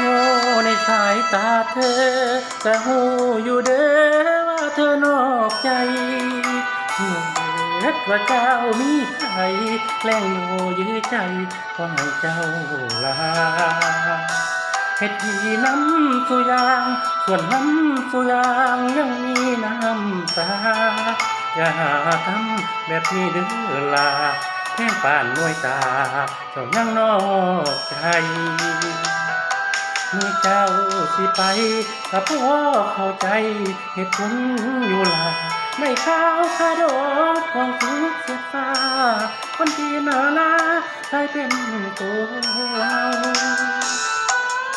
โง่ในสายตาเธอจะหูอยู่เด้อว่าเธอนอกใจเหตุว่าเจ้ามีใครแกล้งโง่ยื้อใจก็ให้เจ้าลาเฮ็ดทีน้ำสุยาง ส่วนน้ำสุยางยังมีน้ำตา อย่าทำแบบนี้เด้อลาแท่งป่านน่วยตาเจ้ายังนอกใจ มื่อเจ้าสิไปถ้าพ่อเข้าใจเหตุผลอยู่ล่ะไม่ข้าวข้าดอกของทุกเสียฟ้าคนที่น่ารักกลายเป็นตัวเรา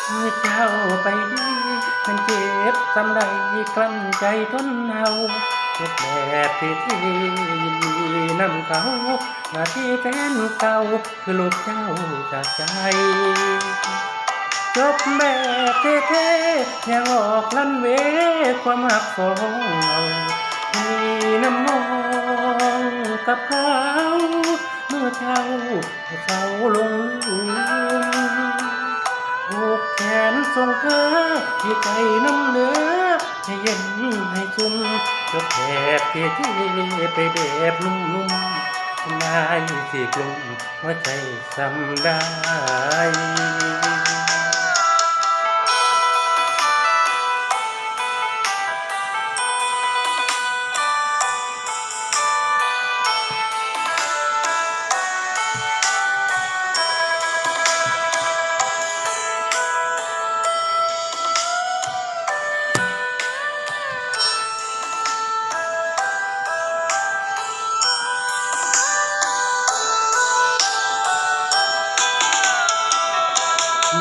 เมื่อเจ้าไปดีมันเจ็บสำใดกลั้นใจทนเอาเจ็บแบบที่ที่ยินดีนำเขามาที่แฟนเก่าคือลูกเจ้าจากใจ จบแบบเท่ๆยังออกลันเวความหักของเรามีน้ำมองกับเขาเมื่อเช้าเขาลงลืมผูกแขนส่งเธอที่ใจน้ำเหลือให้เย็นให้ชุ่มจบแบบเท่ๆไปแบบนุ่มๆได้สิกลุ่มหัวใจสำได้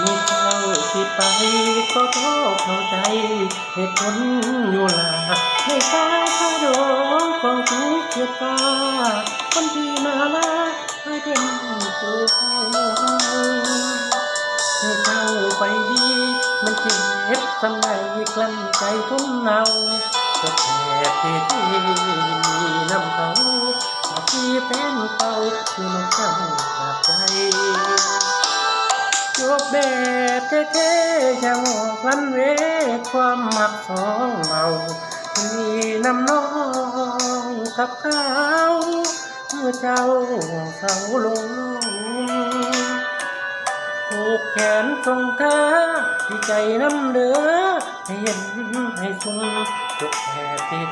มื่เจ้าที่ไปก็พราะเข้าใจเหตุผลอยู่ล่ะไม่กล้าคาดงของทุกเกียรฟ้าคนที่น่ารักให้เป็นตัวเราให้เจ้าไปดี มันเจ็บสำไดกลั้นใจทนเอาก็แค่ที่ที่มีน้ำเขาที่แฟนเก่าคือน้องเจ้าจากใจ จบแบบเท่ๆยังออกลันเวความมักสองเรามีน้ำน้องกับเขาเมื่อเจ้าเสาลงผูกแขนตรงเธอที่ใจน้ำเดือให้เย็นให้สุ่มจบแบบที่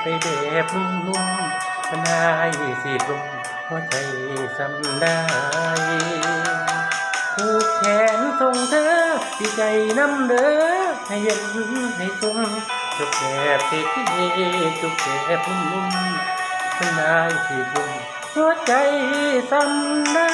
ไปแบบนุ่มๆมันได้สิลมหัวใจสำได้ ส่งเธอที่ใจน้ำเด้อให้เย็นให้สุ่มจุกแบบที่ที่จุกแอบนุ่มๆมันายที่ลุ่มหัวใจสำได้